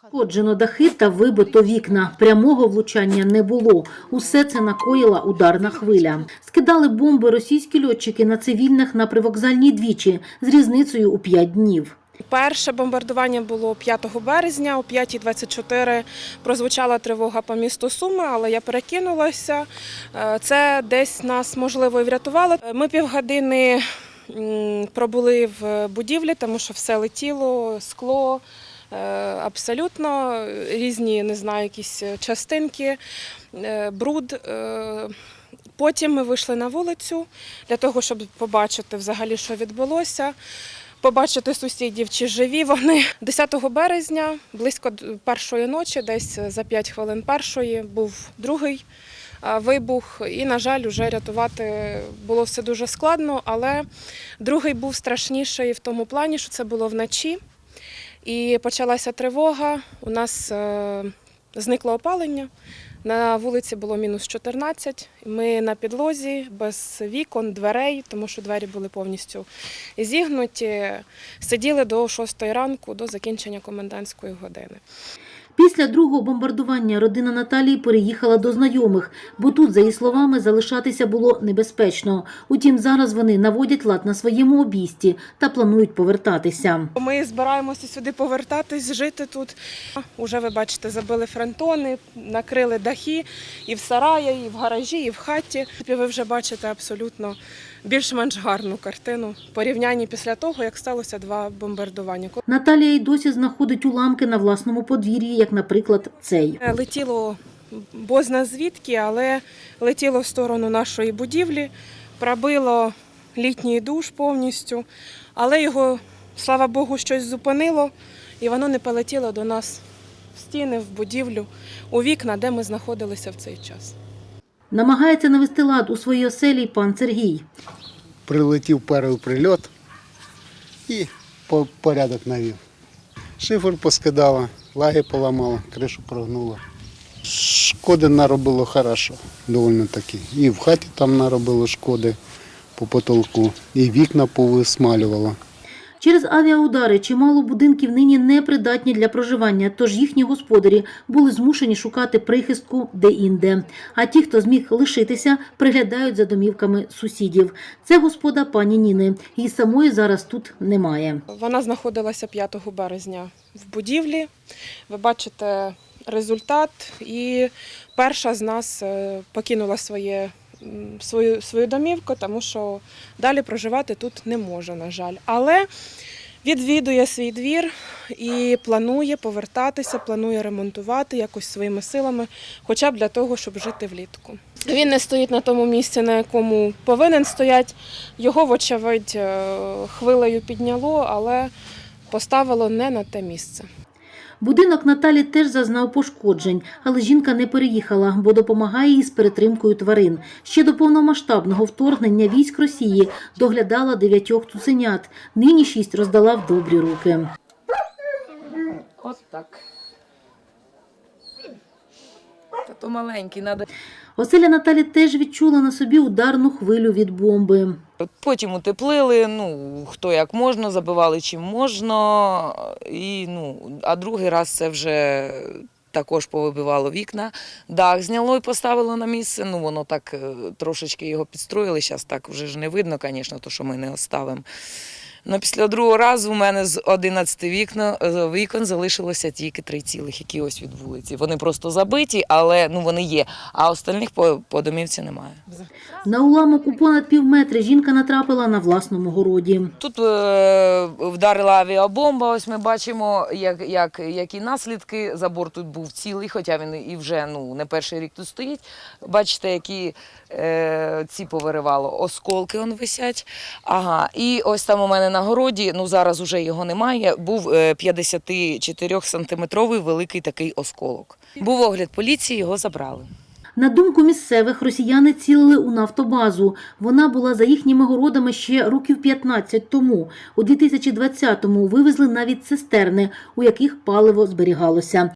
Пошкоджено дахи та вибито вікна. Прямого влучання не було. Усе це накоїла ударна хвиля. Скидали бомби російські льотчики на цивільних на привокзальній двічі з різницею у п'ять днів. Перше бомбардування було 5 березня, о 5.24 прозвучала тривога по місту Суми, але я перекинулася. Е, Це десь нас можливо і врятувало. Ми півгодини пробули в будівлі, тому що все летіло, скло. Е, Абсолютно різні, не знаю, якісь частинки, е, бруд. Е, Потім ми вийшли на вулицю для того, щоб побачити взагалі, що відбулося побачити сусідів, чи живі вони. 10 березня, близько першої ночі, десь за 5 хвилин першої, був другий вибух. І, на жаль, вже рятувати було все дуже складно, але другий був страшніший в тому плані, що це було вночі. І почалася тривога. У нас е, зникло опалення. На вулиці було мінус 14. Ми на підлозі без вікон, дверей, тому що двері були повністю зігнуті. Сиділи до 6 ранку, до закінчення комендантської години. Після другого бомбардування родина Наталії переїхала до знайомих, бо тут, за її словами, залишатися було небезпечно. Утім, зараз вони наводять лад на своєму обійсті та планують повертатися. Ми збираємося сюди повертатись, жити тут. Уже ви бачите, забили фронтони, накрили дахи і в сараї, і в гаражі, і в хаті. Ви вже бачите абсолютно більш-менш гарну картину порівнянні після того, як сталося два бомбардування. Наталія й досі знаходить уламки на власному подвір'ї, як, наприклад, цей. Е, Летіло бозна звідки, але летіло в сторону нашої будівлі, пробило літній душ повністю, але його, слава Богу, щось зупинило, і воно не полетіло до нас в стіни, в будівлю, у вікна, де ми знаходилися в цей час. Намагається навести лад у своїй оселі пан Сергій. прилетів перший прильот і порядок навів. Шифер поскидала, лаги поламало, кришу прогнула. Шкоди наробило хорошо, доволі таки. І в хаті там наробило шкоди по потолку, і вікна повисмалювало. Через авіаудари чимало будинків нині непридатні для проживання, тож їхні господарі були змушені шукати прихистку де-інде. А ті, хто зміг лишитися, приглядають за домівками сусідів. Це господа пані Ніни. Її самої зараз тут немає. Вона знаходилася 5 березня в будівлі. Ви бачите результат. І перша з нас е, покинула своє, свою, свою домівку, тому що далі проживати тут не може, на жаль. Але відвідує свій двір і планує повертатися, планує ремонтувати якось своїми силами, хоча б для того, щоб жити влітку. Він не стоїть на тому місці, на якому повинен стояти. Його, вочевидь, е, хвилею підняло, але поставило не на те місце. Будинок Наталі теж зазнав пошкоджень, але жінка не переїхала, бо допомагає їй з перетримкою тварин. Ще до повномасштабного вторгнення військ Росії доглядала дев'ятьох цуценят. Нині шість роздала в добрі руки. От так. Та то маленький, надо. Оселя Наталі теж відчула на собі ударну хвилю від бомби. Потім утеплили, ну, хто як можна, забивали чим можна. І, ну, а другий раз це вже також повибивало вікна. Дах зняло і поставило на місце. Ну, воно так е, трошечки його підстроїли. Зараз так вже ж не видно, звісно, то, що ми не оставимо. Ну, після другого разу у мене з 11 вікна, вікон залишилося тільки три цілих, які ось від вулиці. Вони просто забиті, але ну, вони є. А остальних по, по домівці немає. На уламок у понад півметри жінка натрапила на власному городі. Тут е, вдарила авіабомба. Ось ми бачимо, як, як, які наслідки. Забор тут був цілий, хоча він і вже ну, не перший рік тут стоїть. Бачите, які е, ці повиривало. Осколки он висять. Ага. І ось там у мене на городі, ну зараз уже його немає, був е, 54-сантиметровий великий такий осколок. Був огляд поліції, його забрали. На думку місцевих, росіяни цілили у нафтобазу. Вона була за їхніми городами ще років 15 тому. У 2020-му вивезли навіть цистерни, у яких паливо зберігалося.